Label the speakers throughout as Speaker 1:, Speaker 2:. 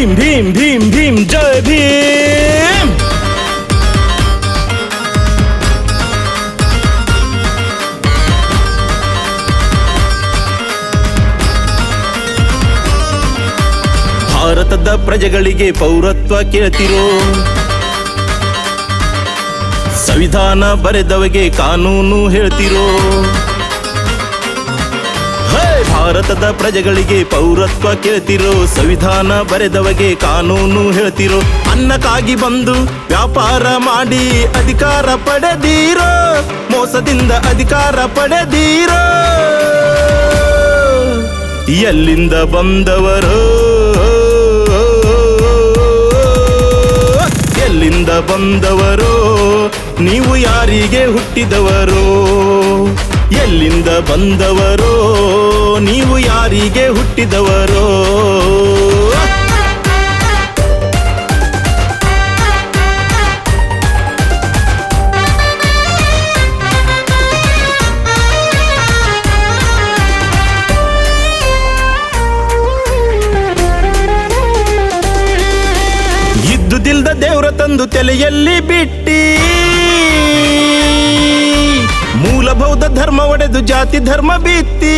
Speaker 1: ಭೀಮ್ ಭೀಮ್ ಭೀಮ್ ಭೀಮ್ ಜಯ ಭೀಮ್ ಭಾರತದ ಪ್ರಜೆಗಳಿಗೆ ಪೌರತ್ವ ಕೇಳ್ತಿರೋ ಸಂವಿಧಾನ ಬರೆದವಗೆ ಕಾನೂನು ಹೇಳ್ತಿರೋ ಭಾರತದ ಪ್ರಜೆಗಳಿಗೆ ಪೌರತ್ವ ಕೇಳ್ತಿರೋ, ಸಂವಿಧಾನ ಬರೆದವಗೆ ಕಾನೂನು ಹೇಳ್ತಿರೋ, ಅನ್ನಕ್ಕಾಗಿ ಬಂದು ವ್ಯಾಪಾರ ಮಾಡಿ ಅಧಿಕಾರ ಪಡೆದೀರೋ, ಮೋಸದಿಂದ ಅಧಿಕಾರ ಪಡೆದೀರೋ. ಎಲ್ಲಿಂದ ಬಂದವರು? ಎಲ್ಲಿಂದ ಬಂದವರು? ನೀವು ಯಾರಿಗೆ ಹುಟ್ಟಿದವರು? ಎಲ್ಲಿಂದ ಬಂದವರು? ಹುಟ್ಟಿದವರು. ಇದ್ದುದಿಲ್ದ ದೇವ್ರ ತಂದು ತಲೆಯಲ್ಲಿ ಬಿಟ್ಟಿ. ಮೂಲಭೌತ ಧರ್ಮ ಒಡೆದು ಜಾತಿ ಧರ್ಮ ಬಿತ್ತಿ.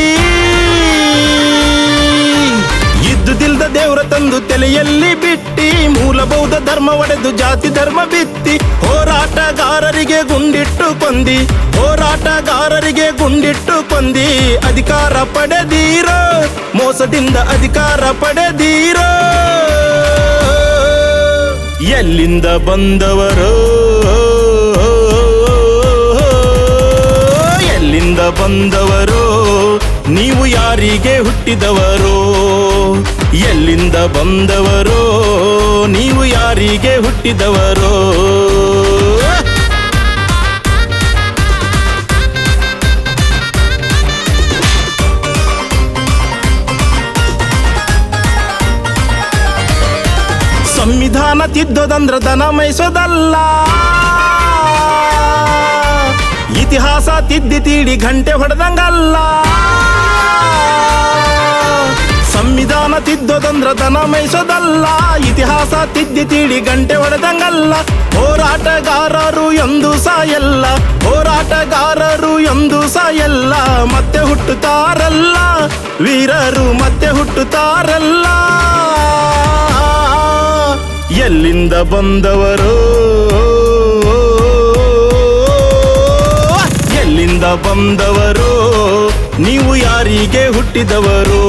Speaker 1: ದೇವ್ರ ತಂದು ತಲೆಯಲ್ಲಿ ಬಿಟ್ಟಿ ಮೂಲಭೌತ ಧರ್ಮ ಒಡೆದು ಜಾತಿ ಧರ್ಮ ಬಿತ್ತಿ, ಹೋರಾಟಗಾರರಿಗೆ ಗುಂಡಿಟ್ಟು ಕೊಂದಿ, ಹೋರಾಟಗಾರರಿಗೆ ಗುಂಡಿಟ್ಟು ಕೊಂದಿ, ಅಧಿಕಾರ ಪಡೆದೀರೋ, ಮೋಸದಿಂದ ಅಧಿಕಾರ ಪಡೆದೀರೋ. ಎಲ್ಲಿಂದ ಬಂದವರು ಎಲ್ಲಿಂದ ಬಂದವರು ಯಾರಿಗೆ ಹುಟ್ಟಿದವರೋ? ಎಲ್ಲಿಂದ ಬಂದವರೋ? ನೀವು ಯಾರಿಗೆ ಹುಟ್ಟಿದವರೋ? ಸಂವಿಧಾನ ತಿದ್ದೋದಂದ್ರ ದನ ಮೈಸೋದಲ್ಲ ಇತಿಹಾಸ ತಿದ್ದಿ ತೀಡಿ ಘಂಟೆ ಹೊಡೆದಂಗಲ್ಲ. ಸಂವಿಧಾನ ತಿದ್ದೋದಂದ್ರ ದನ ಮೈಸೋದಲ್ಲ ಇತಿಹಾಸ ತಿದ್ದಿ ತೀಡಿ ಗಂಟೆ ಹೊಡೆದಂಗಲ್ಲ. ಹೋರಾಟಗಾರರು ಎಂದು ಸಾಯಲ್ಲ, ಹೋರಾಟಗಾರರು ಎಂದು ಸಾಯಲ್ಲ, ಮತ್ತೆ ಹುಟ್ಟುತ್ತಾರಲ್ಲ. ವೀರರು ಮತ್ತೆ ಹುಟ್ಟುತ್ತಾರಲ್ಲ. ಎಲ್ಲಿಂದ ಬಂದವರು? ಎಲ್ಲಿಂದ ಬಂದವರು, ನೀವು ಯಾರಿಗೆ ಹುಟ್ಟಿದವರು?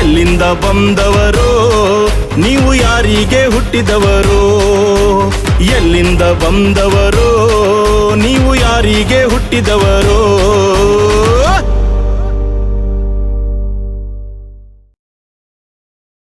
Speaker 1: ಎಲ್ಲಿಂದ ಬಂದವರು, ನೀವು ಯಾರಿಗೆ ಹುಟ್ಟಿದವರು? ಎಲ್ಲಿಂದ ಬಂದವರು, ನೀವು ಯಾರಿಗೆ ಹುಟ್ಟಿದವರು?